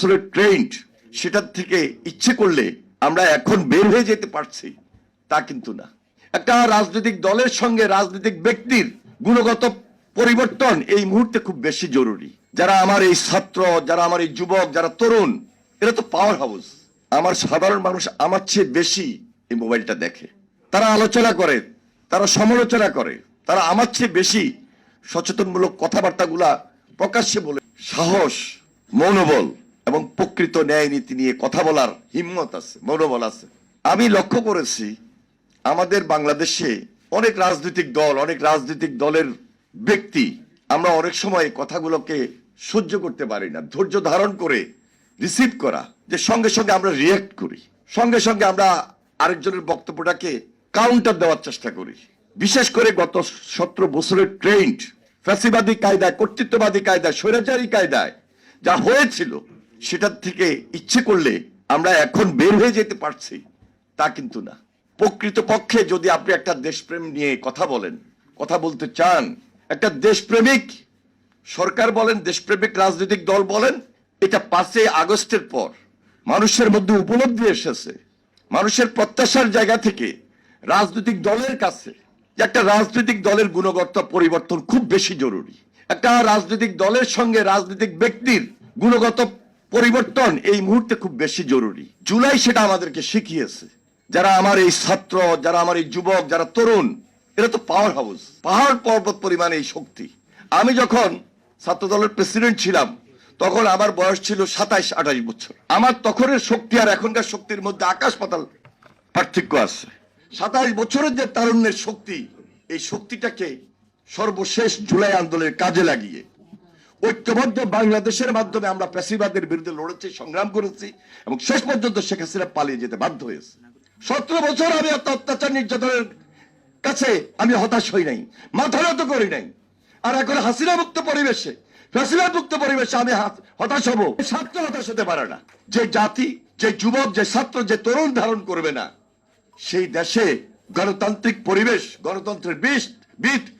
আসলে ট্রেন্ড সেটার থেকে ইচ্ছে করলে আমরা এখন বের হয়ে যেতে পারছি, তা কিন্তু না। একটা রাজনৈতিক দলের সঙ্গে রাজনৈতিক ব্যক্তির গুণগত পরিবর্তন এই মুহূর্তে খুব বেশি জরুরি। যারা আমার এই ছাত্র, যারা আমার এই যুবক, যারা তরুণ, এরা তো পাওয়ার হাউস আমার সাধারণ মানুষ আমার চেয়ে বেশি এই মোবাইলটা দেখে। তারা আলোচনা করে, তারা সমালোচনা করে, তারা আমার চেয়ে বেশি সচেতনমূলক কথাবার্তাগুলা প্রকাশ্যে বলে। সাহস, মনোবল এবং প্রকৃত ন্যায় নীতি নিয়ে কথা বলার হিম্মত আছে, মনোবল আছে। আমি লক্ষ্য করেছি, আমাদের বাংলাদেশে অনেক রাজনৈতিক দল, অনেক রাজনৈতিক দলের ব্যক্তি, আমরা অনেক সময় কথাগুলোকে সহ্য করতে পারি না, ধৈর্য ধারণ করে রিসিভ করা, যে সঙ্গে সঙ্গে আমরা রিয়াক্ট করি, সঙ্গে সঙ্গে আমরা আরেকজনের বক্তব্যটাকে কাউন্টার দেওয়ার চেষ্টা করি। বিশেষ করে গত সতেরো বছরের ট্রেন্ড ফ্যাসিবাদী কায়দায়, কর্তৃত্ববাদী কায়দায়, স্বৈরাচারী কায়দায় যা হয়েছিল সেটার থেকে ইচ্ছে করলে আমরা এখন বের হয়ে যেতে পারছি, তা কিন্তু না। প্রকৃত পক্ষে যদি আপনি একটা দেশপ্রেম নিয়ে কথা বলেন, কথা বলতে চান, একটা দেশপ্রেমিক, সরকার বলেন, দেশপ্রেমিক রাজনৈতিক দল বলেন, এটা পাঁচই আগস্টের পর মানুষের মধ্যে উপলব্ধি এসেছে। মানুষের প্রত্যাশার জায়গা থেকে রাজনৈতিক দলের কাছে একটা রাজনৈতিক দলের গুণগত পরিবর্তন খুব বেশি জরুরি। একটা রাজনৈতিক দলের সঙ্গে রাজনৈতিক ব্যক্তির গুণগত পরিবর্তন এই মুহূর্তে খুব বেশি জরুরি। জুলাই সেটা আমাদেরকে শিখিয়েছে। যারা আমার এই ছাত্র, যারা আমার এই যুবক, যারা তরুণ, এরা তো পাওয়ার হাউস। পাহাড় পর্বত পরিমাণে এই শক্তি। আমি যখন ছাত্র দলের প্রেসিডেন্ট ছিলাম, তখন আমার বয়স ছিল সাতাইশ আঠাশ বছর। আমার তখনের শক্তি আর এখনকার শক্তির মধ্যে আকাশ পাতাল পার্থক্য আছে। সাতাইশ বছরের যে তারুণ্যের শক্তি, এই শক্তিটাকে সর্বশেষ জুলাই আন্দোলনের কাজে লাগিয়ে ঐক্যবদ্ধ বাংলাদেশের মাধ্যমে আমরা প্যাসিবাদের বিরুদ্ধে লড়েছি, সংগ্রাম করেছি এবং শেষ পর্যন্ত শেখ হাসিনা পালিয়ে যেতে বাধ্য হয়েছে। সতেরো বছর আমি এত অত্যাচার নির্যাতনের কাছে আমি হতাশ হই নাই, মাথা নত করি নাই। আর এখন হাসিনা মুক্ত পরিবেশে মুক্ত পরিবেশে আমি হাত- হতাশ হব। ছাত্র হতাশ হতে পারে না, যে জাতি, যে যুবক, যে ছাত্র, যে তরুণ ধারণ করবে না, সেই দেশে গণতান্ত্রিক পরিবেশ, গণতন্ত্রের বীজ বীজ